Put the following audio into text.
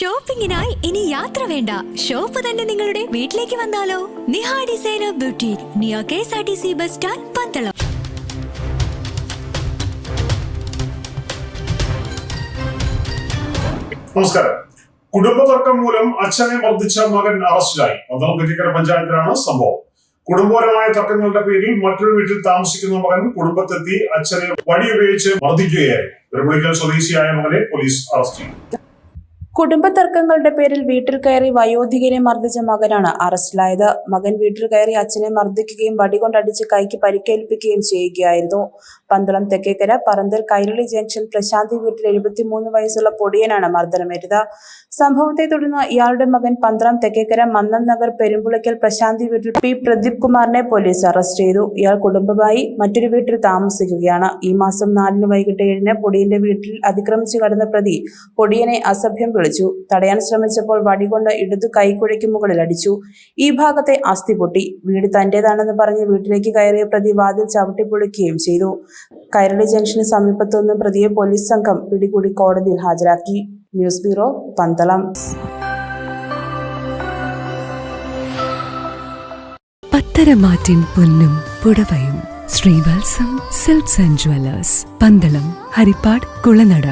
ഷോപ്പിംഗിനായി ഇനി യാത്ര വേണ്ട. ഷോപ്പ് തന്നെ നിങ്ങളുടെ വീട്ടിലേക്ക് വന്നാലോ? നിഹാ ഡിസൈനർ ബ്യൂട്ടി നിയോ K S R T C bus stand Pandalam. നമസ്കാരം. കുടുംബതർക്കം മൂലം അച്ഛനെ മർദ്ദിച്ച മകൻ അറസ്റ്റിലായി. പന്തളം കുറ്റിക്കര പഞ്ചായത്തിലാണ് സംഭവം. കുടുംബപരമായ തർക്കങ്ങളുടെ പേരിൽ മറ്റൊരു വീട്ടിൽ താമസിക്കുന്ന മകൻ കുടുംബത്തെത്തി അച്ഛനെ വടി ഉപയോഗിച്ച് മർദ്ദിക്കുകയായിരുന്നു. പെരുമ്പളിക്കൽ സ്വദേശിയായ മകനെ പോലീസ് അറസ്റ്റ് ചെയ്തു. കുടുംബ തർക്കങ്ങളുടെ പേരിൽ വീട്ടിൽ കയറി വയോധികനെ മർദ്ദിച്ച മകനാണ് അറസ്റ്റിലായത്. മകൻ വീട്ടിൽ കയറി അച്ഛനെ മർദ്ദിക്കുകയും വടികൊണ്ടടിച്ച് കൈക്ക് പരിക്കേൽപ്പിക്കുകയും ചെയ്യുകയായിരുന്നു. പന്തളം തെക്കേക്കര പറന്തൽ കൈരളി ജംഗ്ഷൻ പ്രശാന്തി വീട്ടിൽ എഴുപത്തിമൂന്ന് വയസ്സുള്ള പൊടിയനാണ് മർദ്ദനമേറ്റത്. സംഭവത്തെ തുടർന്ന് ഇയാളുടെ മകൻ പന്തളം തെക്കേക്കര മന്നം നഗർ പെരുമ്പുളയ്ക്കൽ പ്രശാന്തി വീട്ടിൽ പി. പ്രദീപ് കുമാറിനെ പോലീസ് അറസ്റ്റ് ചെയ്തു. ഇയാൾ കുടുംബമായി മറ്റൊരു വീട്ടിൽ താമസിക്കുകയാണ്. ഈ മാസം നാലിന് വൈകിട്ട് ഏഴിന് പൊടിയന്റെ വീട്ടിൽ അതിക്രമിച്ചു കടന്ന പ്രതി പൊടിയനെ അസഭ്യം വിളിച്ചു. തടയാൻ ശ്രമിച്ചപ്പോൾ വടികൊണ്ട് ഇടതു കൈക്കുഴയ്ക്ക് മുകളിൽ അടിച്ചു. ഈ ഭാഗത്തെ അസ്ഥി പൊട്ടി. വീട് തന്റേതാണെന്ന് പറഞ്ഞ് വീട്ടിലേക്ക് കയറിയ പ്രതി വാതിൽ ചവിട്ടിപ്പൊളിക്കുകയും ചെയ്തു. കൈരളി ജംഗ്ഷന് സമീപത്തുനിന്ന് പ്രതിയെ പോലീസ് സംഘം പിടികൂടി കോടതിയിൽ ഹാജരാക്കി. News bureau Pandalam. പത്തരമാറ്റിൻ പൊന്നും പുടവയും Sreevatsam silks and jewellers Pandalam Haripad Kulanada.